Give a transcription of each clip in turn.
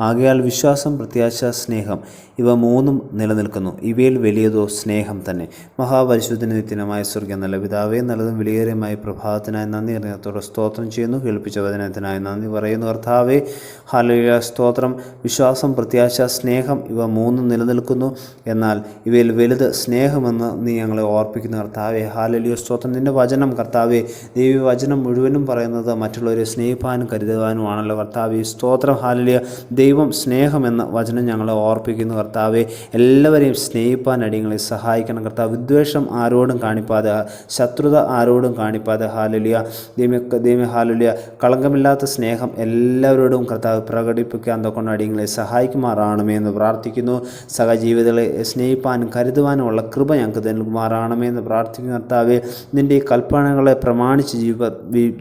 ആകയാൽ വിശ്വാസം പ്രത്യാശ സ്നേഹം ഇവ മൂന്നും നിലനിൽക്കുന്നു. ഇവയിൽ വലിയതോ സ്നേഹം തന്നെ. മഹാപരിശുദ്ധ നിത്യനമായ സ്വർഗം നല്ല പിതാവേ നല്ലതും വിലയേറിയമായ പ്രഭാതത്തിനായി നന്ദി. അറിയാത്തോടെ സ്തോത്രം ചെയ്യുന്നു. കേൾപ്പിച്ച വചനത്തിനായി നന്ദി പറയുന്നു. കർത്താവേ ഹാലയ സ്തോത്രം. വിശ്വാസം പ്രത്യാശ സ്നേഹം ഇവ മൂന്നും നിലനിൽക്കുന്നു. എന്നാൽ ഇവയിൽ വലുത് സ്നേഹമെന്ന് നീ ഞങ്ങളെ ഓർപ്പിക്കുന്ന. കർത്താവേ ഹാലലിയ സ്തോത്രം. നിന്റെ വചനം കർത്താവേ ദൈവ വചനം മുഴുവനും പറയുന്നത് മറ്റുള്ളവരെ സ്നേഹിപ്പാനും കരുതുവാനുമാണല്ലോ. കർത്താവേ സ്തോത്രം. ഹാലലിയ ദൈവം സ്നേഹമെന്ന വചനം ഞങ്ങളെ ഓർപ്പിക്കുന്നു കർത്താവെ. എല്ലാവരെയും സ്നേഹിപ്പാൻ അടിയങ്ങളെ സഹായിക്കണം കർത്താവ്. വിദ്വേഷം ആരോടും കാണിപ്പാതെ ശത്രുത ആരോടും കാണിപ്പാതെ. ഹാലുലിയ ദൈവ ദൈവ ഹാലുലിയ കളങ്കമില്ലാത്ത സ്നേഹം എല്ലാവരോടും കർത്താവ് പ്രകടിപ്പിക്കാൻ തൊക്കൊണ്ട് അടിയങ്ങളെ സഹായിക്കുമാറാണമേ എന്ന് പ്രാർത്ഥിക്കുന്നു. സഹജീവിതങ്ങളെ സ്നേഹിപ്പാനും കരുതുവാനുമുള്ള കൃപ ഞങ്ങൾക്ക് നൽകുമാറാണമേ എന്ന് പ്രാർത്ഥിക്കുന്നു കർത്താവെ. നിന്റെ ഈ കൽപ്പനകളെ പ്രമാണിച്ച് ജീവിപ്പ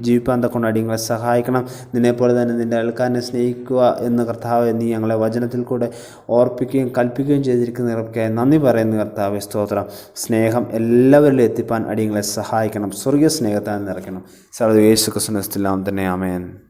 ജീവിപ്പാൻ തൊക്കൊണ്ട് അടിയങ്ങളെ സഹായിക്കണം. നിന്നെപ്പോലെ തന്നെ നിന്റെ ആൾക്കാരനെ സ്നേഹിക്കുക എന്ന് കർത്താവ് നീ ഞങ്ങളെ വചനത്തിൽ കൂടെ ഓർപ്പിക്കുകയും കൽപ്പിക്കുകയും ചെയ്തിരിക്കുന്ന ചെയ്തിരിക്കുന്നവർക്കായി നന്ദി പറയുന്നു കർത്താവ് സ്തോത്രം. സ്നേഹം എല്ലാവരിലും എത്തിപ്പാൻ അടിയങ്ങളെ സഹായിക്കണം. സ്വർഗീയ സ്നേഹത്താൽ നിറയ്ക്കണം. സർവ യേശു സ്തുതിയാം തന്നെ ആമേൻ.